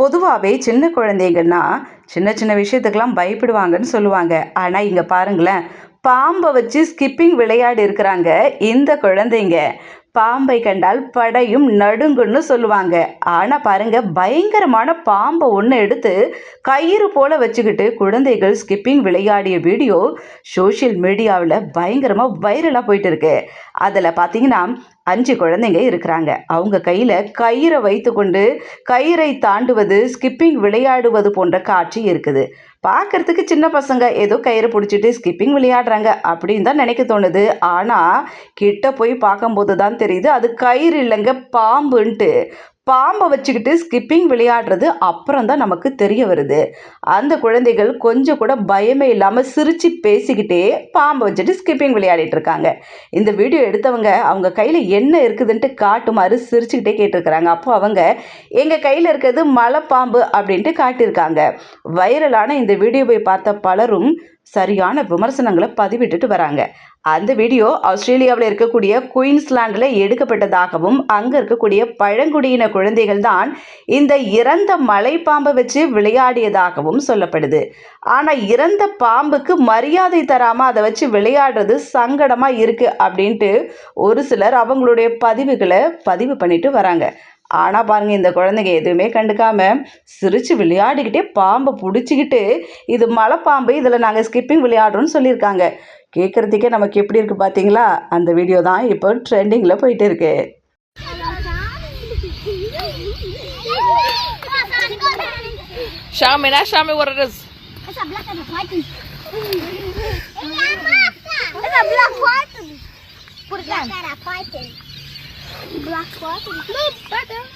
பொதுவாகவே சின்ன குழந்தைங்கன்னா சின்ன சின்ன விஷயத்துக்கெல்லாம் பயப்படுவாங்கன்னு சொல்லுவாங்க. ஆனால் இங்கே பாருங்களேன். பாம்பை வச்சு ஸ்கிப்பிங் விளையாடி இருக்கிறாங்க இந்த குழந்தைங்க. பாம்பை கண்டால் படையும் நடுங்குன்னு சொல்லுவாங்க. ஆனால் பாருங்க பயங்கரமான பாம்பை ஒன்று எடுத்து கயிறு போல வச்சுக்கிட்டு குழந்தைகள் ஸ்கிப்பிங் விளையாடிய வீடியோ சோஷியல் மீடியாவில் பயங்கரமாக வைரலாக போயிட்டு இருக்கு. அதில் பார்த்தீங்கன்னா அஞ்சு குழந்தைங்க இருக்கிறாங்க. அவங்க கையில் கயிறை வைத்துக்கொண்டு கயிறை தாண்டுவது ஸ்கிப்பிங் விளையாடுவது போன்ற காட்சி இருக்குது. பார்க்கறதுக்கு சின்ன பசங்க ஏதோ கயிறை பிடிச்சிட்டு ஸ்கிப்பிங் விளையாடுறாங்க அப்படின்னு தான் நினைக்க தோணுது. ஆனால் கிட்ட போய் பார்க்கும்போது தான் தெரியுது அது கயிறு இல்லைங்க பாம்புன்ட்டு. பாம்பை வச்சுக்கிட்டு ஸ்கிப்பிங் விளையாடுறது அப்புறம் தான் நமக்கு தெரிய வருது. அந்த குழந்தைகள் கொஞ்சம் கூட பயமே இல்லாமல் சிரித்து பேசிக்கிட்டே பாம்பை வச்சுட்டு ஸ்கிப்பிங் விளையாடிட்டு இருக்காங்க. இந்த வீடியோ எடுத்தவங்க அவங்க கையில் என்ன இருக்குதுன்ட்டு காட்டுமாறு சிரிச்சுக்கிட்டே கேட்டிருக்கிறாங்க. அப்போ அவங்க எங்கள் கையில் இருக்கிறது மலைப்பாம்பு அப்படின்ட்டு காட்டியிருக்காங்க. வைரலான இந்த வீடியோவை பார்த்த பலரும் சரியான விமர்சனங்களை பதிவிட்டுட்டு வராங்க. அந்த வீடியோ ஆஸ்திரேலியாவில் இருக்கக்கூடிய குயின்ஸ்லாண்டில் எடுக்கப்பட்டதாகவும் அங்கே இருக்கக்கூடிய பழங்குடியின குழந்தைகள் தான் இந்த இறந்த மலைப்பாம்பை வச்சு விளையாடியதாகவும் சொல்லப்படுது. ஆனால் இறந்த பாம்புக்கு மரியாதை தராமல் அதை வச்சு விளையாடுறது சங்கடமாக இருக்குது அப்படின்ட்டு ஒரு சிலர் அவங்களுடைய பதிவுகளை பதிவு பண்ணிட்டு வராங்க. ஆனால் பாருங்க இந்த குழந்தைங்க எதுவுமே கண்டுக்காம சிரித்து விளையாடிக்கிட்டே பாம்பை பிடிச்சிக்கிட்டு இது மலைப்பாம்பு இதில் நாங்கள் ஸ்கிப்பிங் விளையாடுறோம்னு சொல்லியிருக்காங்க. கேட்குறதுக்கே நமக்கு எப்படி இருக்குது பார்த்தீங்களா அந்த வீடியோ தான் இப்போ ட்ரெண்டிங்கில் போயிட்டு இருக்கு. show me what it is. black cloth? And no,